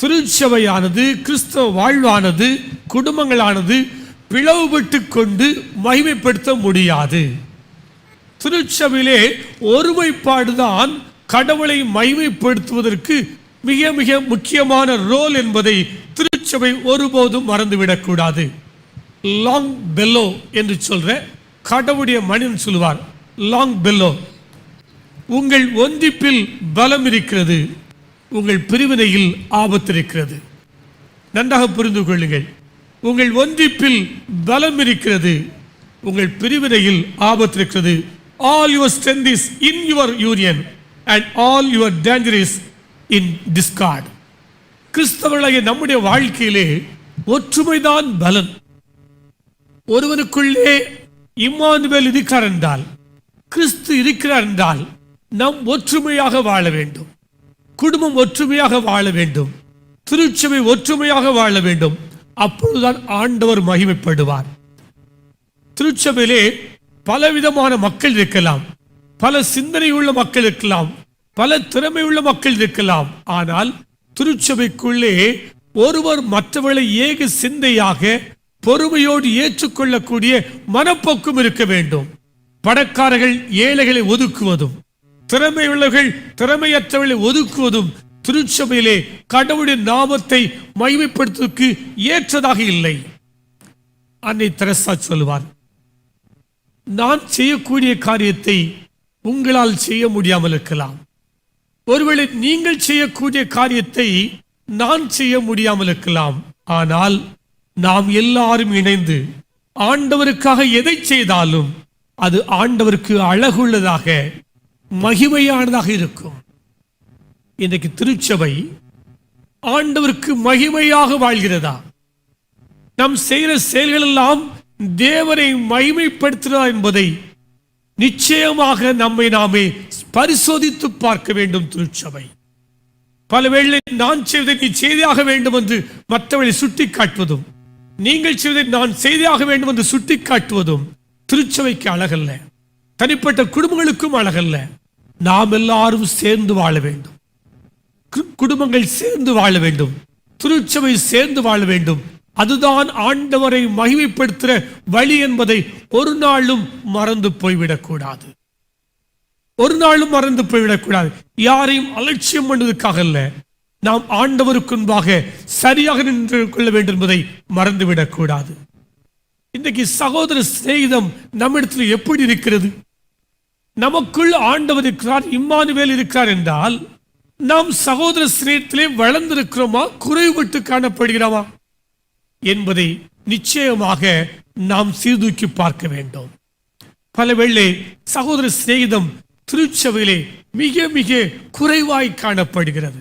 திருச்சபையானது கிறிஸ்தவ வாழ்வானது குடும்பங்களானது பிளவுபட்டு கொண்டு மகிமைப்படுத்த முடியாது. திருச்சபையிலே ஒருமைப்பாடுதான் கடவுளை மகிமைப்படுத்துவதற்கு மிக மிக முக்கியமான ரோல் என்பதை திருச்சபை ஒருபோதும் மறந்துவிடக்கூடாது லாங் பெல்லோ என்று சொல்ற கடவுளுடைய மனிதன் சொல்லுவார் லாங் பெல்லோ உங்கள் ஒன்றிப்பில் பலம் இருக்கிறது. உங்கள் பிரிவினையில் ஆபத்திருக்கிறது. நன்றாக புரிந்து கொள்ளுங்கள். உங்கள் ஒன்றிப்பில் பலம் இருக்கிறது. உங்கள் பிரிவினையில் ஆபத்திருக்கிறது. All your strength is in your union and all your danger is in discord கிறிஸ்தவர்களாகிய நம்முடைய வாழ்க்கையிலே ஒற்றுமைதான் பலன். ஒருவனுக்குள்ளே இம்மானுவேல் இருக்கிறார் என்றால் கிறிஸ்து இருக்கிறார் என்றால் நாம் ஒற்றுமையாக வாழ வேண்டும். குடும்பம் ஒற்றுமையாக வாழ வேண்டும். திருச்சபை ஒற்றுமையாக வாழ வேண்டும். அப்பொழுதுதான் ஆண்டவர் மகிமைப்படுவார். திருச்சபையிலே பலவிதமான மக்கள் இருக்கலாம். பல சிந்தனையுள்ள மக்கள் இருக்கலாம். பல திறமையுள்ள மக்கள் இருக்கலாம். ஆனால் திருச்சபைக்குள்ளே ஒருவர் மற்றவர்களை ஏக சிந்தையாக பொறுமையோடு ஏற்றுக்கொள்ளக்கூடிய மனப்போக்கும் இருக்க வேண்டும். பணக்காரர்கள் ஏழைகளை ஒதுக்குவதும் திறமையுள்ளவர்கள் திறமையற்றவர்களை ஒதுக்குவதும் திருச்சபையிலே கடவுளுடைய நாமத்தை மகிமைப்படுத்துவதற்கு ஏற்றதாக இல்லை. அன்னை தெரசா சொல்லுவார் நான் செய்யக்கூடிய காரியத்தை உங்களால் செய்ய முடியாமல் இருக்கலாம். ஒருவேளை நீங்கள் செய்யக்கூடிய காரியத்தை நான் செய்ய முடியாமல் இருக்கலாம். ஆனால் நாம் எல்லாரும் இணைந்து ஆண்டவருக்காக எதை செய்தாலும் அது ஆண்டவருக்கு அழகுள்ளதாக மகிமையானதாக இருக்கும். இன்றைக்கு திருச்சபை ஆண்டவருக்கு மகிமையாக வாழ்கிறதா? நம் செய்கிற செயல்கள் எல்லாம் தேவனை மகிமைப்படுத்துகிறதா என்பதை நிச்சயமாக நம்மை நாமே பரிசோதித்து பார்க்க வேண்டும் திருச்சபை. பலவேளை நான் செய்வதை நீ செய்தியாக வேண்டும் என்று மற்றவர்களை சுட்டி காட்டுவதும் நீங்கள் செய்வதை நான் செய்தியாக வேண்டும் என்று சுட்டி காட்டுவதும் திருச்சபைக்கு அழகல்ல. தனிப்பட்ட குடும்பங்களுக்கும் அழகல்ல. நாம் எல்லாரும் சேர்ந்து வாழ வேண்டும். கு- குடும்பங்கள் சேர்ந்து வாழ வேண்டும். திருச்சபை சேர்ந்து வாழ வேண்டும். அதுதான் ஆண்டவரை மகிமைப்படுத்துகிற வழி என்பதை ஒரு நாளும் மறந்து போய்விடக்கூடாது. ஒரு நாளும் மறந்து போய்விடக்கூடாது. யாரையும் அலட்சியம் பண்ணுவதற்காக அல்ல. நாம் ஆண்டவருக்கு முன்பாக சரியாக நின்று கொள்ள வேண்டும் என்பதை மறந்துவிடக்கூடாது. இன்றைக்கு சகோதர சிநேகிதம் நம்மிடத்தில் எப்படி இருக்கிறது? நமக்குள் ஆண்டவர் இருக்கிறார் இம்மானுவேல் இருக்கிறார் என்றால் நாம் சகோதர சிநேகத்திலே வளர்ந்திருக்கிறோமா குறைவிட்டு காணப்படுகிறோமா என்பதை நிச்சயமாக நாம் சீர்தூக்கி பார்க்க வேண்டும். பலவேளை சகோதர சிநேகிதம் திருச்சபையிலே மிக மிக குறைவாய் காணப்படுகிறது.